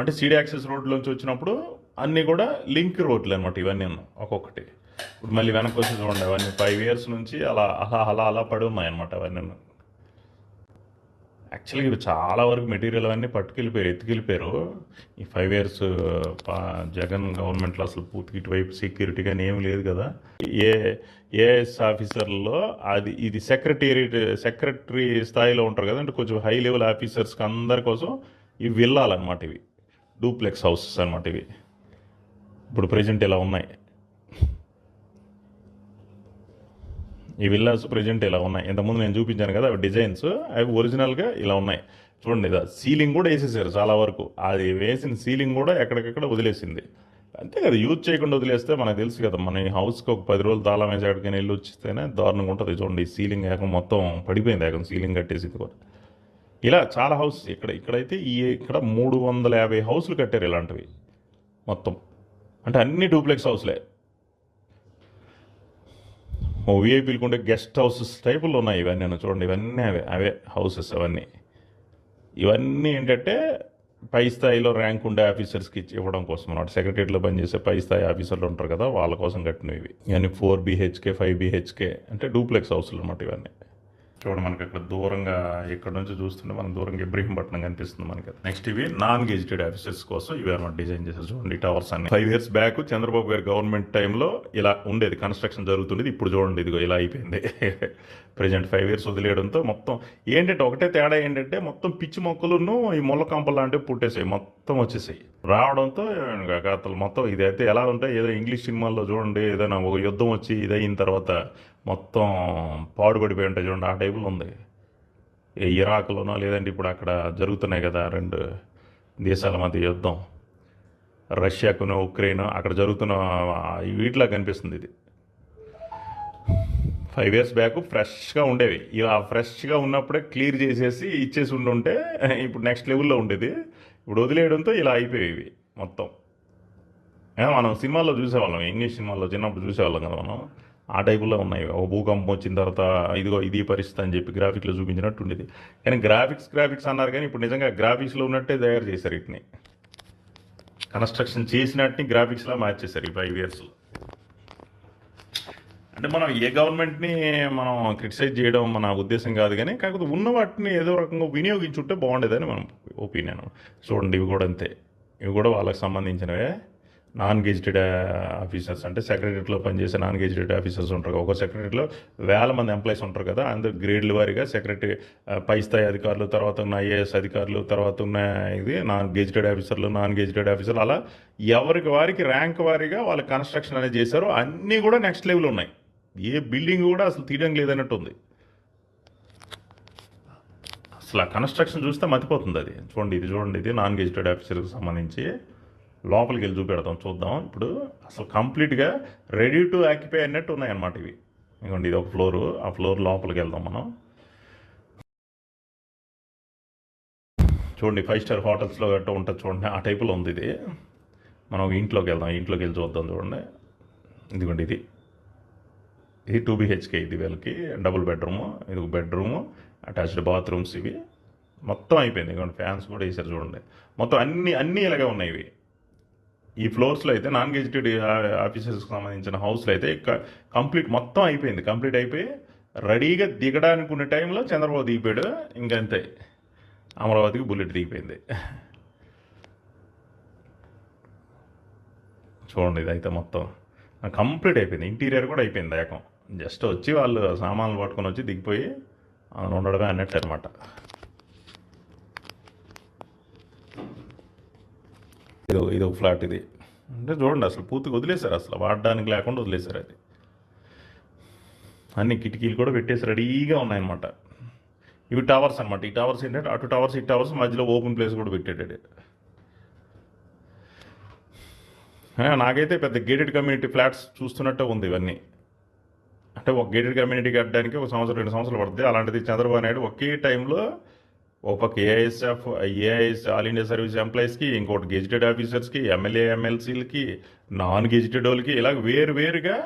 అంటే CD access రోడ్లోంచి వచ్చినప్పుడు అన్నీ కూడా లింక్ రోడ్లు అనమాట ఇవన్నీ ఒక్కొక్కటి. ఇప్పుడు మళ్ళీ వెనక్కి వచ్చి చూడండి అవన్నీ ఫైవ్ ఇయర్స్ నుంచి అలా అలా అలా అలా పడి ఉన్నాయి అనమాట అవన్నీ యాక్చువల్గా ఇవి చాలా వరకు మెటీరియల్ అవన్నీ పట్టుకెళ్ళిపోయారు ఎత్తుకెళ్ళిపోయారు. ఈ ఫైవ్ ఇయర్స్ జగన్ గవర్నమెంట్లో అసలు పూర్తిగా ఇటువైపు సెక్యూరిటీ కానీ ఏమి లేదు కదా. ఏ ఏఎస్ ఆఫీసర్లో అది ఇది సెక్రటేరియట్ సెక్రటరీ స్థాయిలో ఉంటారు కదా అంటే కొంచెం హై లెవెల్ ఆఫీసర్స్కి అందరి కోసం ఇవి వెళ్ళాలన్నమాట ఇవి. డూప్లెక్స్ హౌసెస్ అనమాట ఇవి. ఇప్పుడు ప్రజెంట్ ఇలా ఉన్నాయి? ఈ విల్లాస్ ప్రజెంట్ ఇలా ఉన్నాయి? ఇంతకుముందు నేను చూపించాను కదా అవి డిజైన్స్ అవి ఒరిజినల్గా ఇలా ఉన్నాయి. చూడండి ఇదా సీలింగ్ కూడా వేసేసారు చాలా వరకు. అది వేసిన సీలింగ్ కూడా ఎక్కడికక్కడ వదిలేసింది. అంతే కదా యూజ్ చేయకుండా వదిలేస్తే మనకు తెలుసు కదా మన ఈ హౌస్కి ఒక పది రోజులు తాళం వేసి ఎక్కడికైనా వెళ్ళి వచ్చిస్తేనే దారుణంగా ఉంటుంది. చూడండి ఈ సీలింగ్ ఏకం మొత్తం పడిపోయింది ఏకం సీలింగ్ కట్టేసింది కూడా. ఇలా చాలా హౌస్ ఇక్కడ ఇక్కడైతే ఈ ఇక్కడ మూడు వందల యాభై హౌస్లు కట్టారు ఇలాంటివి. మొత్తం. అంటే అన్ని డూప్లెక్స్ హౌస్లే ఓ విఐపీలకు ఉండే గెస్ట్ హౌసెస్ టైపులు ఉన్నాయి ఇవన్నీ నేను చూడండి. ఇవన్నీ అవే అవే హౌసెస్ అవన్నీ. ఇవన్నీ ఏంటంటే పై స్థాయిలో ర్యాంక్ ఉండే ఆఫీసర్స్కి ఇచ్చి ఇవ్వడం కోసం అన్నమాట. సెక్రటరీలో పనిచేసే పై స్థాయి ఆఫీసర్లు ఉంటారు కదా వాళ్ళ కోసం కట్టినవి ఇవి. ఇవన్నీ ఫోర్ బీహెచ్కే ఫైవ్ బీహెచ్కే అంటే డూప్లెక్స్ హౌస్లు అనమాట ఇవన్నీ. చూడండి మనకి అక్కడ దూరంగా ఇక్కడ నుంచి చూస్తుంటే మనం దూరంగా ఇబ్రహీంపట్నం కనిపిస్తుంది మనకి. నెక్స్ట్ ఇవి నాన్ గెజిటెడ్ ఆఫీసర్స్ కోసం ఇవి అనమాట డిజైన్ చేశారు. చూడండి టవర్స్ అన్ని. ఫైవ్ ఇయర్స్ బ్యాక్ చంద్రబాబు గారి గవర్నమెంట్ టైంలో ఇలా ఉండేది. కన్స్ట్రక్షన్ జరుగుతుండేది. ఇప్పుడు చూడండి ఇదిగో ఇలా అయిపోయింది. ప్రజెంట్ ఫైవ్ ఇయర్స్ వదిలేయడంతో మొత్తం ఏంటంటే ఒకటే తేడా ఏంటంటే మొత్తం పిచ్చి మొక్కలను ఈ ముళ్ళ కంపలు లాంటివి పుట్టేసాయి. మొత్తం వచ్చేసాయి. రావడంతో ఇంకా కథలు మొత్తం ఇదైతే ఎలా ఉంటాయి? ఏదో ఇంగ్లీష్ సినిమాల్లో చూడండి ఏదైనా ఒక యుద్ధం వచ్చి ఇదైన తర్వాత మొత్తం పాడుపడిపోయి ఉంటాయి చూడండి ఆ టైపులో ఉంది. ఏ ఇరాక్లోనో లేదంటే ఇప్పుడు అక్కడ జరుగుతున్నాయి కదా రెండు దేశాల మధ్య యుద్ధం. రష్యాకును ఉక్రెయిన్ అక్కడ జరుగుతున్న వీటిలా కనిపిస్తుంది ఇది. ఫైవ్ ఇయర్స్ బ్యాక్ ఫ్రెష్గా ఉండేవి. ఇలా ఫ్రెష్గా ఉన్నప్పుడే క్లియర్ చేసేసి ఇచ్చేసి ఉండుంటే ఇప్పుడు నెక్స్ట్ లెవెల్లో ఉండేది. ఇప్పుడు వదిలేయడంతో ఇలా అయిపోయేవి మొత్తం. మనం సినిమాల్లో చూసేవాళ్ళం ఇంగ్లీష్ సినిమాల్లో చిన్నప్పుడు చూసేవాళ్ళం కదా మనం. ఆ టైపులో ఉన్నాయి. ఒక భూకంపం వచ్చిన తర్వాత ఇదిగో ఇది పరిస్థితి అని చెప్పి గ్రాఫిక్లో చూపించినట్టు ఉండేది. కానీ గ్రాఫిక్స్ గ్రాఫిక్స్ అన్నారు కానీ ఇప్పుడు నిజంగా గ్రాఫిక్స్లో ఉన్నట్టే తయారు చేశారు వీటిని. కన్స్ట్రక్షన్ చేసినట్టుని గ్రాఫిక్స్లా మార్చేశారు ఈ ఫైవ్ ఇయర్స్ అంటే మనం ఏ గవర్నమెంట్ని మనం క్రిటిసైజ్ చేయడం మన ఉద్దేశం కాదు కానీ కాకపోతే ఉన్న వాటిని ఏదో రకంగా వినియోగించుంటే బాగుండేదని మనం ఒపీనియన్. చూడండి ఇవి కూడా అంతే. ఇవి కూడా వాళ్ళకి సంబంధించినవే. నాన్ గెజిటెడ్ ఆఫీసర్స్ అంటే సెక్రటరీలో పనిచేసే నాన్ గెజిటెడ్ ఆఫీసర్స్ ఉంటారు. ఒక సెక్రటరీలో వేల మంది ఎంప్లాయీస్ ఉంటారు కదా అందరు గ్రేడ్ల వారీగా సెక్రటరీ uh, పై స్థాయి అధికారులు తర్వాత ఉన్న ఐఏఎస్ అధికారులు తర్వాత ఉన్న ఇది నాన్ గెజిటెడ్ ఆఫీసర్లు నాన్ గెజిటెడ్ ఆఫీసర్లు అలా ఎవరికి వారికి ర్యాంక్ వారీగా వాళ్ళ కన్స్ట్రక్షన్ అనేది చేశారు అన్నీ కూడా నెక్స్ట్ లెవెల్ ఉన్నాయి. ఏ బిల్డింగ్ కూడా అసలు తీయడం లేదన్నట్టు ఉంది. అసలు ఆ కన్స్ట్రక్షన్ చూస్తే మతిపోతుంది అది. చూడండి ఇది చూడండి ఇది నాన్ గెజిటెడ్ ఆఫీసర్కి సంబంధించి లోపలికి వెళ్ళి చూపెడతాం చూద్దాం. ఇప్పుడు అసలు కంప్లీట్గా రెడీ టు ఆక్యుపై అన్నట్టు ఉన్నాయన్నమాట ఇవి. ఇదిగోండి ఇది ఒక ఫ్లోరు. ఆ ఫ్లోర్ లోపలికి వెళ్దాం మనం. చూడండి ఫైవ్ స్టార్ హోటల్స్లో గట్రా ఉంటుంది చూడండి. ఆ టైపులో ఉంది ఇది. మనం ఇంట్లోకి వెళ్దాం. ఇంట్లోకి వెళ్ళి చూద్దాం చూడండి. ఇదిగోండి ఇది. ఇది టూ బిహెచ్కే ఇది వీళ్ళకి. డబుల్ బెడ్రూము ఇది ఒక బెడ్రూము అటాచ్డ్ బాత్రూమ్స్ ఇవి. మొత్తం అయిపోయింది. ఇదిగోండి ఫ్యాన్స్ కూడా వేసారు చూడండి. మొత్తం అన్ని అన్నీ ఇలాగే ఉన్నాయి ఇవి. ఈ ఫ్లోర్స్లో అయితే నాన్ గెజిటెడ్ ఆఫీసర్స్కి సంబంధించిన హౌస్లో అయితే క- కంప్లీట్ మొత్తం అయిపోయింది. కంప్లీట్ అయిపోయి రెడీగా దిగడానికి ఉన్న టైంలో చంద్రబాబు దిగిపోయాడు. ఇంకంతే. అమరావతికి బుల్లెట్ దిగిపోయింది. చూడండి ఇదైతే మొత్తం. కంప్లీట్ అయిపోయింది. ఇంటీరియర్ కూడా అయిపోయింది. ఏకం. జస్ట్ వచ్చి వాళ్ళు సామాన్లు పట్టుకొని వచ్చి దిగిపోయి ఆయన ఉండడమే అన్నట్టు అనమాట ఇది ఇది ఒక ఫ్లాట్ ఇది. అంటే చూడండి అసలు పూర్తిగా వదిలేశారు. అసలు వాడడానికి లేకుండా వదిలేశారు అది. అన్ని కిటికీలు కూడా పెట్టేసి రెడీగా ఉన్నాయన్నమాట. ఇవి టవర్స్ అనమాట ఈ టవర్స్ ఏంటంటే అటు టవర్స్ ఈ టవర్స్ మధ్యలో ఓపెన్ ప్లేస్ కూడా పెట్టాడు నాకైతే పెద్ద గేటెడ్ కమ్యూనిటీ ఫ్లాట్స్ చూస్తున్నట్టే ఉంది ఇవన్నీ. అంటే ఒక గేటెడ్ కమ్యూనిటీ కట్టడానికి ఒక సంవత్సరం రెండు సంవత్సరాలు పడుతుంది అలాంటిది చంద్రబాబు నాయుడు ఒకే టైంలో ఒక పక్క AISF AIS all India service ఎంప్లాయీస్కి ఇంకోటి గెజిటెడ్ ఆఫీసర్స్కి ఎమ్మెల్యే ఎమ్మెల్సీలకి నాన్ గెజిటెడ్ వాళ్ళకి ఇలా వేరు వేరుగా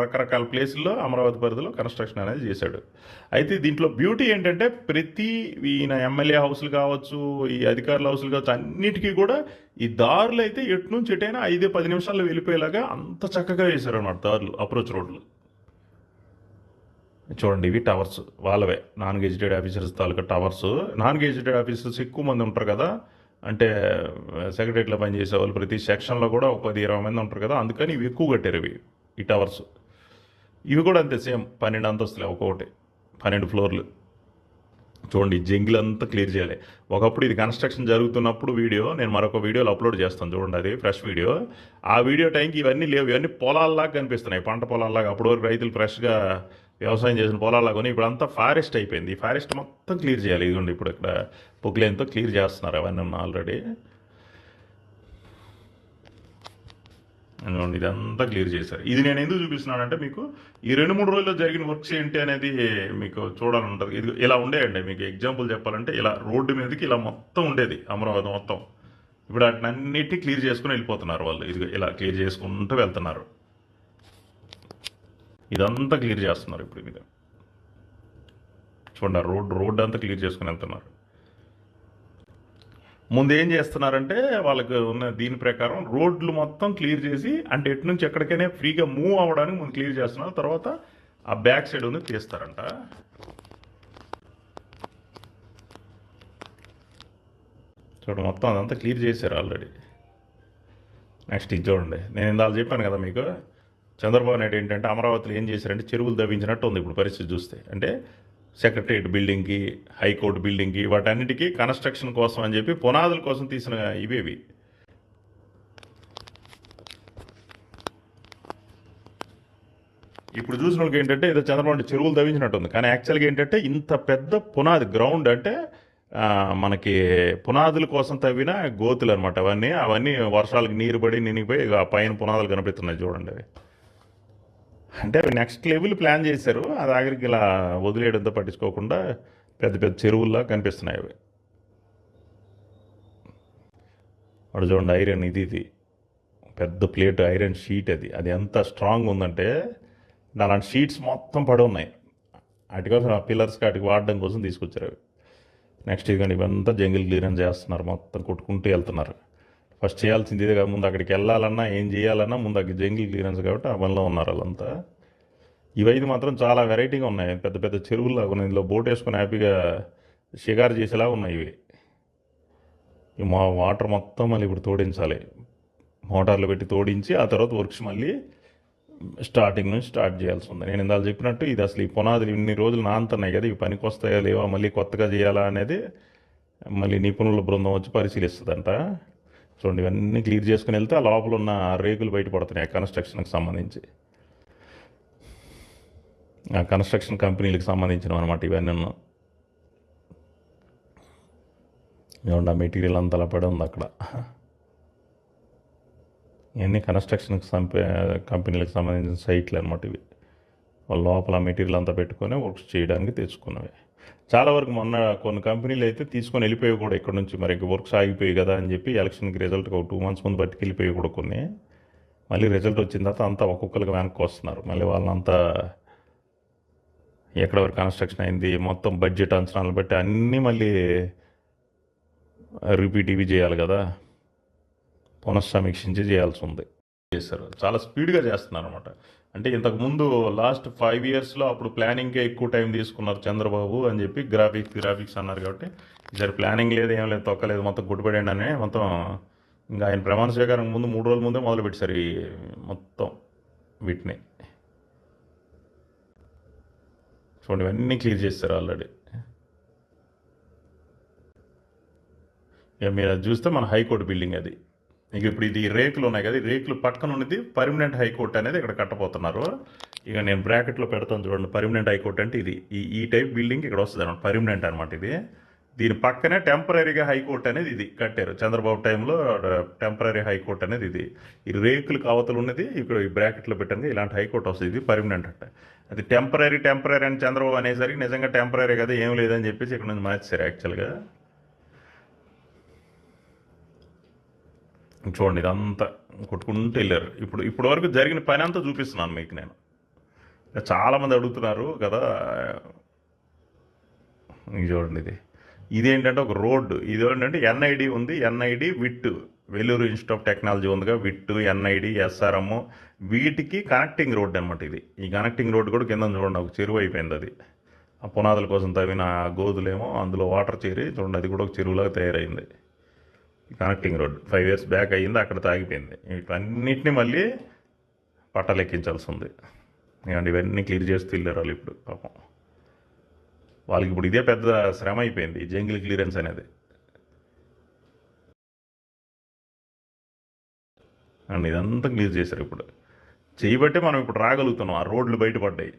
రకరకాల ప్లేసుల్లో అమరావతి పరిధిలో కన్స్ట్రక్షన్ అనేది చేశాడు. అయితే దీంట్లో బ్యూటీ ఏంటంటే ప్రతి ఈయన ఎమ్మెల్యే హౌస్లు కావచ్చు ఈ అధికారుల హౌస్లు కావచ్చు అన్నిటికీ కూడా ఈ దారులు అయితే ఎటు నుంచి ఎటైనా ఐదు పది నిమిషాల్లో వెళ్ళిపోయేలాగా అంత చక్కగా వేశారు అన్నమాట దారులు అప్రోచ్ రోడ్లు. చూడండి ఇవి టవర్స్ వాళ్ళవే. నాన్ గెజిటెడ్ ఆఫీసర్స్ తాలూకా టవర్స్. నాన్ గెజిటెడ్ ఆఫీసర్స్ ఎక్కువ మంది ఉంటారు కదా. అంటే సెక్రటరీలో పనిచేసే వాళ్ళు ప్రతి సెక్షన్లో కూడా ఒక పది ఇరవై మంది ఉంటారు కదా. అందుకని ఇవి ఎక్కువ కట్టారు ఇవి ఈ టవర్స్. ఇవి కూడా అంతే సేమ్ పన్నెండు అంతస్తులే ఒక్కొక్కటి పన్నెండు ఫ్లోర్లు. చూడండి జంగిల్ అంతా క్లియర్ చేయాలి. ఒకప్పుడు ఇది కన్స్ట్రక్షన్ జరుగుతున్నప్పుడు వీడియో నేను మరొక వీడియోలో అప్లోడ్ చేస్తాను చూడండి అది ఫ్రెష్ వీడియో. ఆ వీడియో టైంకి ఇవన్నీ లేవు ఇవన్నీ పొలాల్లాగా కనిపిస్తున్నాయి పంట పొలాల్లాగా. అప్పటి వరకు రైతులు ఫ్రెష్గా వ్యవసాయం చేసిన పొలాల్లో కొని ఇప్పుడు అంతా ఫారెస్ట్ అయిపోయింది. ఈ ఫారెస్ట్ మొత్తం క్లియర్ చేయాలి. ఇదిగోండి ఇప్పుడు ఇక్కడ పొగ్లేన్తో క్లియర్ చేస్తున్నారు. అవన్నీ ఆల్రెడీ. ఇదిగోండి ఇదంతా క్లియర్ చేశారు. ఇది నేను ఎందుకు చూపిస్తున్నానంటే మీకు ఈ రెండు మూడు రోజుల్లో జరిగిన వర్క్స్ ఏంటి అనేది మీకు చూడాలని ఉంటుంది. ఇది ఇలా ఉండేయండి. మీకు ఎగ్జాంపుల్ చెప్పాలంటే ఇలా రోడ్డు మీదకి ఇలా మొత్తం ఉండేది అమరావతి మొత్తం. ఇప్పుడు వాటిని క్లియర్ చేసుకుని వెళ్ళిపోతున్నారు వాళ్ళు. ఇది ఇలా క్లియర్ చేసుకుంటూ వెళ్తున్నారు. ఇదంతా క్లియర్ చేస్తున్నారు ఇప్పుడు మీద చూడండి రోడ్ రోడ్ అంతా క్లియర్ చేసుకుని వెళ్తున్నారు. ముందు ఏం చేస్తున్నారంటే వాళ్ళకి ఉన్న దీని ప్రకారం రోడ్లు మొత్తం క్లియర్ చేసి అంటే ఎటు నుంచి ఎక్కడికైనా ఫ్రీగా మూవ్ అవ్వడానికి ముందు క్లియర్ చేస్తున్నారు. తర్వాత ఆ బ్యాక్ సైడ్ ఉంది తీస్తారంట. చూడండి మొత్తం అదంతా క్లియర్ చేశారు ఆల్రెడీ. నెక్స్ట్ ఇది చూడండి. నేను ఇందాక చెప్పాను కదా మీకు. చంద్రబాబు నాయుడు ఏంటంటే అమరావతిలో ఏం చేశారంటే చెరువులు దవ్వించినట్టు ఉంది ఇప్పుడు పరిస్థితి చూస్తే. అంటే సెక్రటరియట్ బిల్డింగ్కి హైకోర్టు బిల్డింగ్కి వాటన్నిటికీ కన్స్ట్రక్షన్ కోసం అని చెప్పి పునాదుల కోసం తీసిన ఇవేవి ఇప్పుడు చూసిన వాళ్ళకి ఏంటంటే ఏదో చంద్రబాబు చెరువులు తవ్వించినట్టు ఉంది. కానీ యాక్చువల్గా ఏంటంటే ఇంత పెద్ద పునాది గ్రౌండ్ అంటే మనకి పునాదుల కోసం తవ్విన గోతులు అనమాట అవన్నీ అవన్నీ వర్షాలకు నీరు పడి నినిగిపోయి పైన పునాదులు కనిపిస్తున్నాయి చూడండి అవి. అంటే అవి నెక్స్ట్ లెవెల్ ప్లాన్ చేశారు. ఆ ఆఖరికి ఇలా వదిలేయడంతో పట్టించుకోకుండా పెద్ద పెద్ద చెరువుల్లా కనిపిస్తున్నాయి అవి. వాడు చూడండి ఐరన్ ఇది ఇది. పెద్ద ప్లేట్ ఐరన్ షీట్ అది. అది ఎంత స్ట్రాంగ్ ఉందంటే అలాంటి షీట్స్ మొత్తం పడి ఉన్నాయి. వాటి కోసం ఆ పిల్లర్స్కి వాటికి వాడడం కోసం తీసుకొచ్చారు అవి. నెక్స్ట్ ఇదిగండి ఇవంతా జంగిల్ క్లియరెన్స్ చేస్తున్నారు. మొత్తం కొట్టుకుంటూ వెళ్తున్నారు. ఫస్ట్ చేయాల్సింది ఇదే కాదు ముందు అక్కడికి వెళ్ళాలన్నా ఏం చేయాలన్నా ముందు అక్కడ జంగిల్ క్లియరెన్స్ కాబట్టి ఆ పనిలో ఉన్నారు వాళ్ళంతా. ఇవైతే మాత్రం చాలా వెరైటీగా ఉన్నాయి. పెద్ద పెద్ద చెరువుల్లాగా ఉన్నాయి. ఇందులో బోట్ వేసుకొని హ్యాపీగా షికారు చేసేలా ఉన్నాయి ఇవి. ఈ మా వాటర్ మొత్తం మళ్ళీ ఇప్పుడు తోడించాలి. మోటార్లు పెట్టి తోడించి ఆ తర్వాత వర్క్స్ మళ్ళీ స్టార్టింగ్ నుంచి స్టార్ట్ చేయాల్సి ఉంది. నేను ఇందాక చెప్పినట్టు ఇది అసలు ఈ పునాదులు ఇన్ని రోజులు నాంతున్నాయి కదా ఇవి పనికి వస్తాయా లేవా మళ్ళీ కొత్తగా చేయాలా అనేది మళ్ళీ నిపుణుల బృందం వచ్చి పరిశీలిస్తుందంట. చూడండి ఇవన్నీ క్లియర్ చేసుకుని వెళ్తే ఆ లోపల ఉన్న రేకులు బయటపడుతున్నాయి కన్స్ట్రక్షన్కి సంబంధించి. ఆ కన్స్ట్రక్షన్ కంపెనీలకు సంబంధించినవి అనమాట ఇవన్నీ ఏమన్నా మెటీరియల్ అంతా అలా పడి ఉంది అక్కడ. ఇవన్నీ కన్స్ట్రక్షన్కి సంపే కంపెనీలకు సంబంధించిన సైట్లు అనమాట ఇవి. లోపల మెటీరియల్ అంతా పెట్టుకొని వర్క్స్ చేయడానికి తెచ్చుకున్నవి. చాలా వరకు మొన్న కొన్ని కంపెనీలు అయితే తీసుకొని వెళ్ళిపోయి కూడా ఇక్కడ నుంచి. మరి వర్క్స్ ఆగిపోయి కదా అని చెప్పి ఎలక్షన్కి రిజల్ట్ ఒక టూ మంత్స్ ముందు బట్టి వెళ్ళిపోయి కూడా కొన్ని. మళ్ళీ రిజల్ట్ వచ్చిన తర్వాత అంతా ఒక్కొక్కరికి వెనక్కి వస్తున్నారు. మళ్ళీ వాళ్ళంతా ఎక్కడ వరకు కన్స్ట్రక్షన్ అయింది మొత్తం బడ్జెట్ అంచనాలు బట్టి అన్నీ మళ్ళీ రిపీట్ ఇవి చేయాలి కదా. పునఃసమీక్షించి చేయాల్సి ఉంది. చేశారు. చాలా స్పీడ్గా చేస్తున్నారు అనమాట అంటే ఇంతకు ముందు లాస్ట్ ఫైవ్ ఇయర్స్లో అప్పుడు ప్లానింగ్కే ఎక్కువ టైం తీసుకున్నారు చంద్రబాబు అని చెప్పి గ్రాఫిక్స్ గ్రాఫిక్స్ అన్నారు కాబట్టి ఈసారి ప్లానింగ్ లేదు ఏం లేదు తొక్కలేదు మొత్తం గుట్టుపడండి అనే మొత్తం ఇంకా ఆయన ప్రమాణ స్వీకారం ముందు మూడు రోజుల ముందే మొదలు పెట్టారు ఈ మొత్తం వీటిని. చూడండి ఇవన్నీ క్లియర్ చేస్తారు ఆల్రెడీ. ఇక మీరు అది చూస్తే మన హైకోర్టు బిల్డింగ్ అది. ఇక ఇప్పుడు ఇది రేకులు ఉన్నాయి కదా ఈ రేకులు పక్కన ఉన్నది పర్మనెంట్ హైకోర్టు అనేది ఇక్కడ కట్టబోతున్నారు. ఇక నేను బ్రాకెట్లో పెడతాను చూడండి పర్మనెంట్ హైకోర్టు అంటే ఇది. ఈ ఈ టైప్ బిల్డింగ్ ఇక్కడ వస్తుంది అనమాట పర్మనెంట్ అనమాట ఇది. దీని పక్కనే టెంపరీగా హైకోర్టు అనేది ఇది కట్టారు. చంద్రబాబు టైంలో టెంపరీ హైకోర్టు అనేది ఇది. ఈ రేకులు అవతలు ఉన్నది ఇక్కడ ఈ బ్రాకెట్లో పెట్టండి ఇలాంటి హైకోర్టు వస్తుంది ఇది పర్మనెంట్ అంటే అది టెంపరీ టెంపరీ అని చంద్రబాబు అనేసరికి నిజంగా టెంపరీ కదా ఏం లేదని చెప్పేసి ఇక్కడ నుంచి మార్చారు యాక్చువల్గా. చూడండి ఇదంతా కొట్టుకుంటూ వెళ్ళారు. ఇప్పుడు ఇప్పటి వరకు జరిగిన పని అంతా చూపిస్తున్నాను మీకు నేను. చాలామంది అడుగుతున్నారు కదా చూడండి ఇది. ఇదేంటంటే ఒక రోడ్డు. ఇది ఏంటంటే ఎన్ఐడి ఉంది. NID VIT Vellore institute of technology ఉందిగా విట్ ఎన్ఐడి ఎస్ఆర్ఎం. వీటికి కనెక్టింగ్ రోడ్ అనమాట ఇది. ఈ కనెక్టింగ్ రోడ్డు కూడా కింద చూడండి ఒక చెరువు అయిపోయింది అది. ఆ పునాదుల కోసం తవ్విన గోధులేమో అందులో వాటర్ చేరి చూడండి అది కూడా ఒక చెరువులాగా తయారైంది. Connecting road five years back అయ్యింది అక్కడ తాగిపోయింది. వీటన్నిటిని మళ్ళీ పట్టలెక్కించాల్సి ఉంది ఏమండి ఇవన్నీ క్లియర్ చేస్తూ వెళ్ళారు వాళ్ళు ఇప్పుడు పాపం. వాళ్ళకి ఇప్పుడు ఇదే పెద్ద శ్రమ అయిపోయింది జంగిల్ క్లియరెన్స్ అనేది. అండ్ ఇదంతా క్లియర్ చేశారు ఇప్పుడు. చేయబట్టే మనం ఇప్పుడు రాగలుగుతున్నాం ఆ రోడ్లు బయటపడ్డాయి.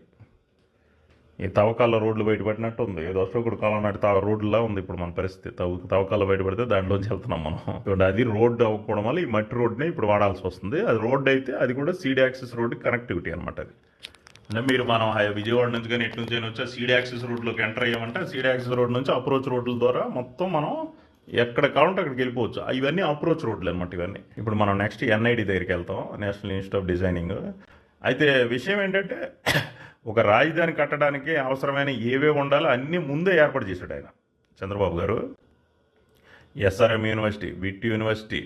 ఈ తవ్వకాల రోడ్లు బయటపడినట్టు ఉంది ఏదో అశోకుడు కాలం నాటి తవ రోడ్లా ఉంది ఇప్పుడు మన పరిస్థితి. తవ్వు తవ్వకాలు బయటపడితే దాంట్లోంచి వెళ్తున్నాం మనం. ఇప్పుడు అది రోడ్డు అవ్వకపోవడం వల్ల ఈ మట్టి రోడ్ని ఇప్పుడు వాడాల్సి వస్తుంది. అది రోడ్డు అయితే అది కూడా సీడ్ యాక్సెస్ రోడ్డు కనెక్టివిటీ అనమాట అది. అంటే మీరు మనం హై- విజయవాడ నుంచి కానీ ఎటు నుంచి అయినా వచ్చి సీడ్ యాక్సెస్ రోడ్లోకి ఎంటర్ అయ్యామంటే సీడ్ యాక్సెస్ రోడ్ నుంచి అప్రోచ్ రోడ్ల ద్వారా మొత్తం మనం ఎక్కడ కావాలంటే అక్కడికి వెళ్ళిపోవచ్చు. ఇవన్నీ అప్రోచ్ రోడ్లు అనమాట ఇవన్నీ. ఇప్పుడు మనం నెక్స్ట్ ఎన్ఐడి దగ్గరికి వెళ్తాం నేషనల్ ఇన్స్టిట్యూట్ ఆఫ్ డిజైనింగ్. అయితే విషయం ఏంటంటే ఒక రాజధాని కట్టడానికి అవసరమైన ఏవే ఉండాలో అన్నీ ముందే ఏర్పాటు చేశాడు ఆయన. Chandrababu garu SRM university VIT university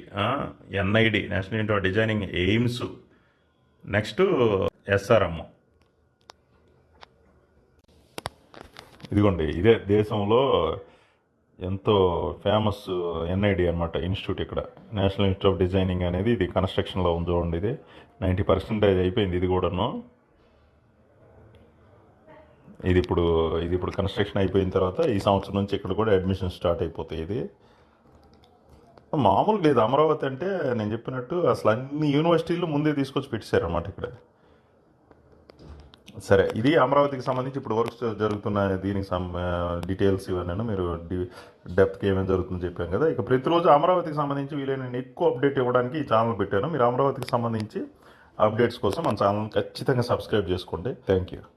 NID national institute of designing AIIMS next SRM. ఇదిగోండి ఇదే దేశంలో ఎంతో ఫేమస్ ఎన్ఐడి అనమాట ఇన్స్టిట్యూట్ ఇక్కడ. నేషనల్ ఇన్స్టిట్యూట్ ఆఫ్ డిజైనింగ్ అనేది ఇది కన్స్ట్రక్షన్లో ఉంది చూడండి ఇది. నైంటీ పర్సెంటేజ్ అయిపోయింది ఇది కూడాను. ఇది ఇప్పుడు ఇది ఇప్పుడు కన్స్ట్రక్షన్ అయిపోయిన తర్వాత ఈ సంవత్సరం నుంచి ఇక్కడ కూడా అడ్మిషన్ స్టార్ట్ అయిపోతాయి ఇది. మామూలు లేదు. అమరావతి అంటే నేను చెప్పినట్టు అసలు అన్ని యూనివర్సిటీలు ముందే తీసుకొచ్చి పెట్టేశారు అనమాట ఇక్కడ. సరే ఇది అమరావతికి సంబంధించి ఇప్పుడు వర్క్స్ జరుగుతున్న దీనికి సం డీటెయిల్స్ ఇవన్నీ మీరు డెప్త్కి ఏమేమి జరుగుతుందో చెప్పాను కదా. ఇక ప్రతిరోజు అమరావతికి సంబంధించి వీలైన ఎక్కువ అప్డేట్ ఇవ్వడానికి ఈ ఛానల్ పెట్టాను. మీరు అమరావతికి సంబంధించి అప్డేట్స్ కోసం మన ఛానల్ ఖచ్చితంగా సబ్స్క్రైబ్ చేసుకోండి. Thank you